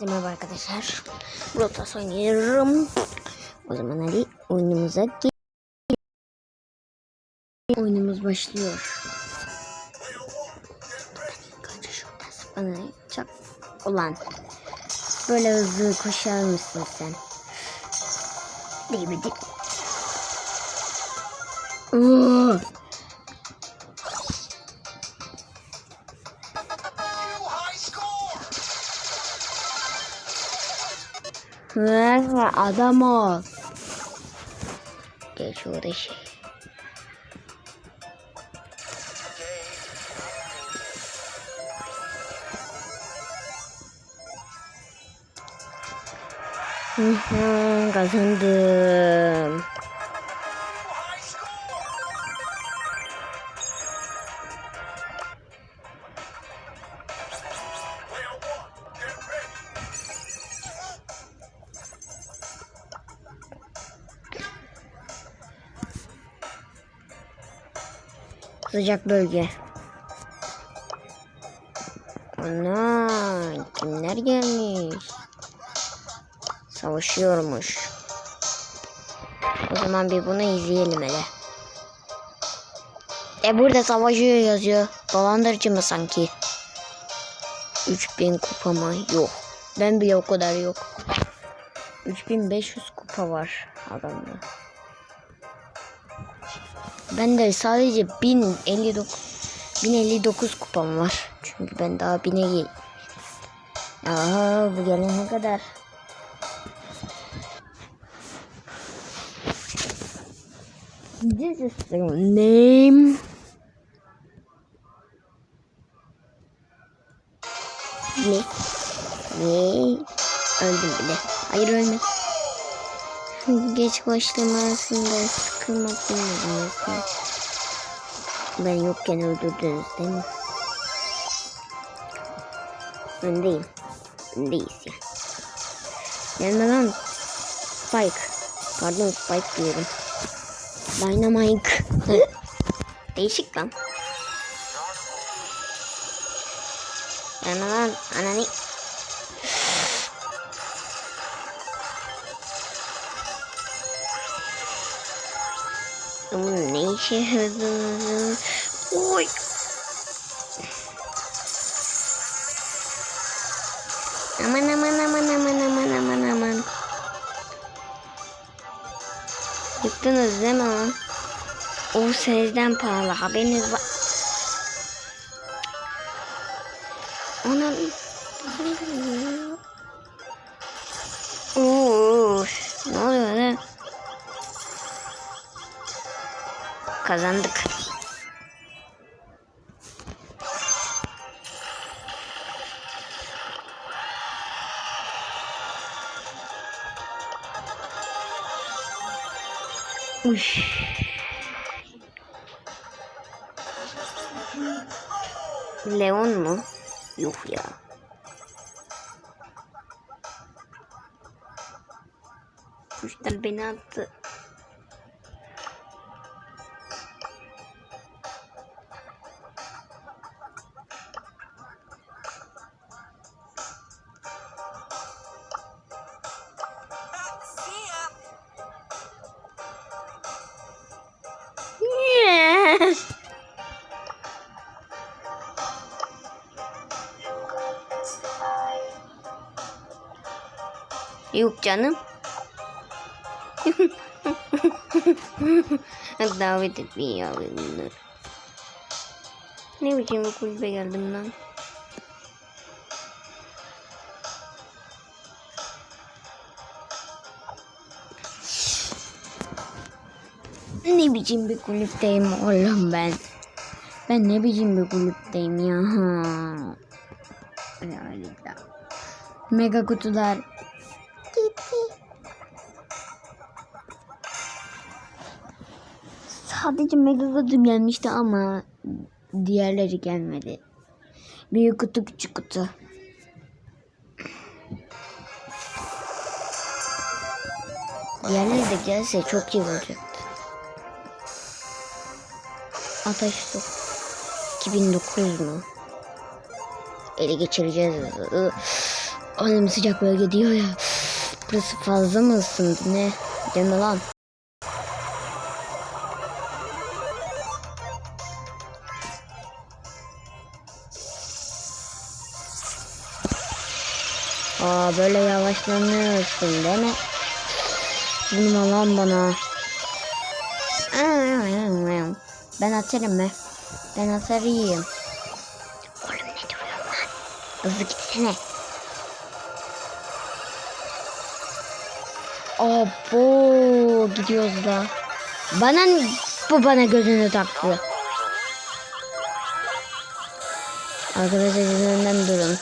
Herkese merhaba arkadaşlar. Brotas oynuyorum. O zaman hadi oyunumuza gel. Oyunumuz başlıyor. Zıplanayım. Çok ulan. Böyle hızlı koşar mısın sen? Değil mi? Değil. Ama adam ol. Geç uğraşı. Kazandım. Sıcak bölge. Ana kimler gelmiş? Savaşıyormuş. O zaman bir bunu izleyelim hele. E burada savaşıyor yazıyor. Dolandırıcı mı sanki? 3000 kupa mı? Yok. Ben bile o kadar yok. 3500 kupa var adamda. Ben de sadece 1059 1059 kupam var. Çünkü ben daha 1000'e gel. Aa bu gelene kadar. This is the name. Ne? Ne? Öldüm bile. Hayır ölmedim. Geç başlamasında sıkılmak bilmiyorum. Ben yokken öldürdünüz değil mi? Öndeyim. Öndeyiz ya. Gelme lan. Spike. Pardon Spike diyorum. Dynamite. Değişik lan. Gelme lan. Anani. Ne işe yaradığını... Oy! Aman aman aman aman aman aman aman. Yıktınız değil mi lan? O sizden pahalı haberiniz var. Anam. Kazandık. Uş. Leon mu? Yuh ya. Kuşlar beni attı. Yok canım. Davet abi bunlar. Ne biçim kulübe geldim lan. Ne biçim bir kulüpteyim oğlum ben. Ben ne biçim bir kulüpteyim ya. Mega kutular. Sadece mega kutum gelmişti ama diğerleri gelmedi. Büyük kutu küçük kutu. Diğerleri de gelse çok iyi olacaktı. Ateş top. 2009 mu? Ele geçireceğiz. Oğlum sıcak bölge diyor ya. Burası fazla mı ısındı ne? Deme lan. Aa böyle yavaşlanıyorsun değil mi? Vurma lan bana. Ben atarım mı? Ben atarım. Oğlum ne duruyorsun lan? Hızlı gitsene. Abo gidiyoruz da. Bana bu bana gözünü taktı. Arkadaşlar sizin önden durun.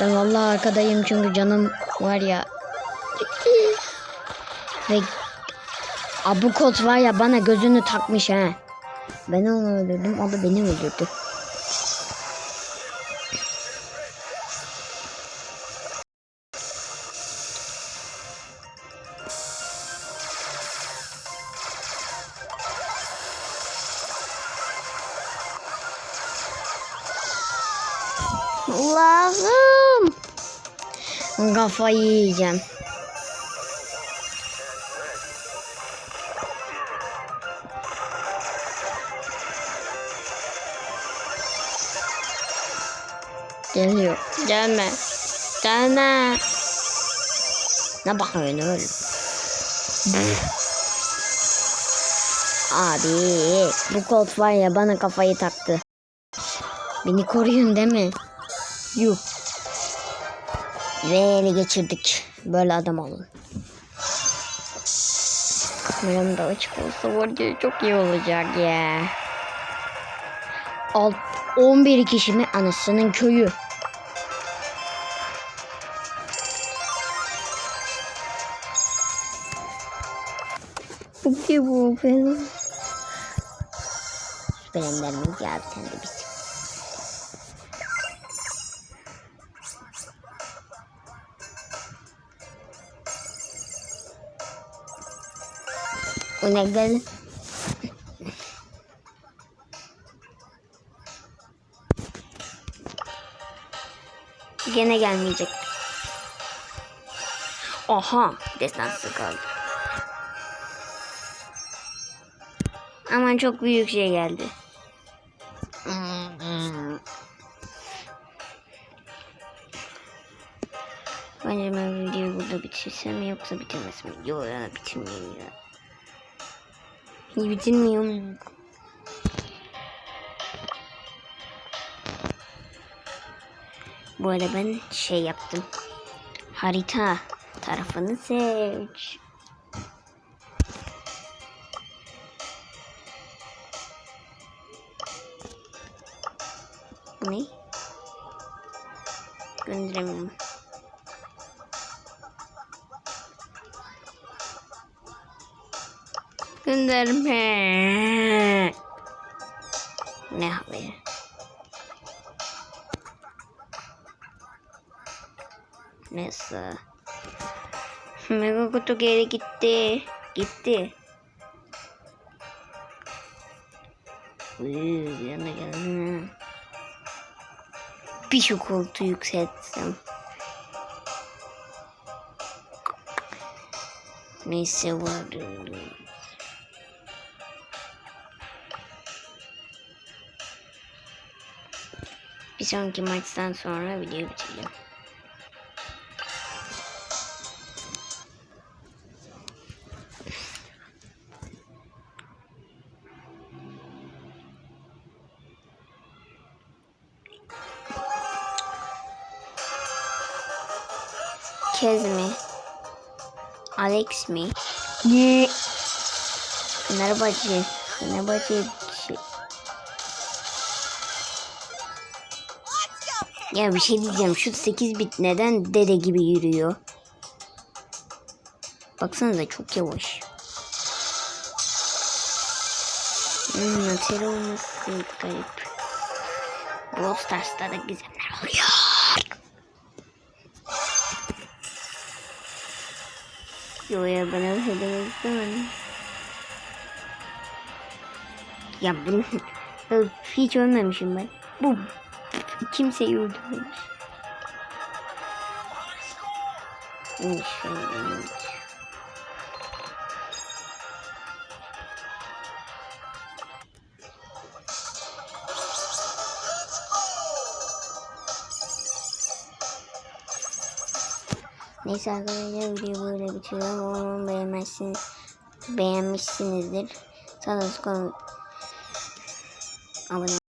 Ben vallahi arkadayım çünkü canım var ya. Ve Abu kot var ya bana gözünü takmış ha. Ben onu öldürdüm o da beni öldürdü. Allah'ım. Kafayı yiyeceğim. Geliyor. Gelme. Gelme. Ne bakıyorsun oğlum? Abi bu kod var ya bana kafayı taktı. Beni koruyun değil mi? Yuh. Ve ele geçirdik. Böyle adam olun. Kameram da açık olsa var ya çok iyi olacak ya. Alt 11 kişi mi anasının köyü. Bu ki bu benim. Süperenlerimiz geldi sen de biz. O ne geldi? Gene gelmeyecek. Oha destansı kaldı. Aman çok büyük şey geldi. Bence ben videoyu burada bitirsem yoksa bitirmesem mi? Yok ya bitirmeyeyim ya. İyi bitirmiyorum. Bu arada ben şey yaptım. Harita tarafını seç. Bu ne? Gönderemiyorum. Gönderme. Ne haberi? Neyse. Mega kutu geri gitti. Gitti. Uuu bir yana geldi. Bir şu koltuğu yükseltsem. Neyse var. Bir sonraki maçtan sonra videoyu bitireceğim. Kez mi? Alex mi? Ne? Fenerbahçe. Fenerbahçe Ya bir şey diyeceğim. Şu 8 bit neden dede gibi yürüyor? Baksanıza çok yavaş. Hmm, Atari olması garip. Brawl Stars'ta da güzeller oluyor. Yo ya ben öyle şey demek istemedim. Ya bunu hiç ölmemişim ben. Bu kimseyi öldürmemiş. İyi şöyle. Neyse arkadaşlar videoyu böyle bitiriyorum. Umarım beğenmezsiniz, beğenmişsinizdir. Konu abone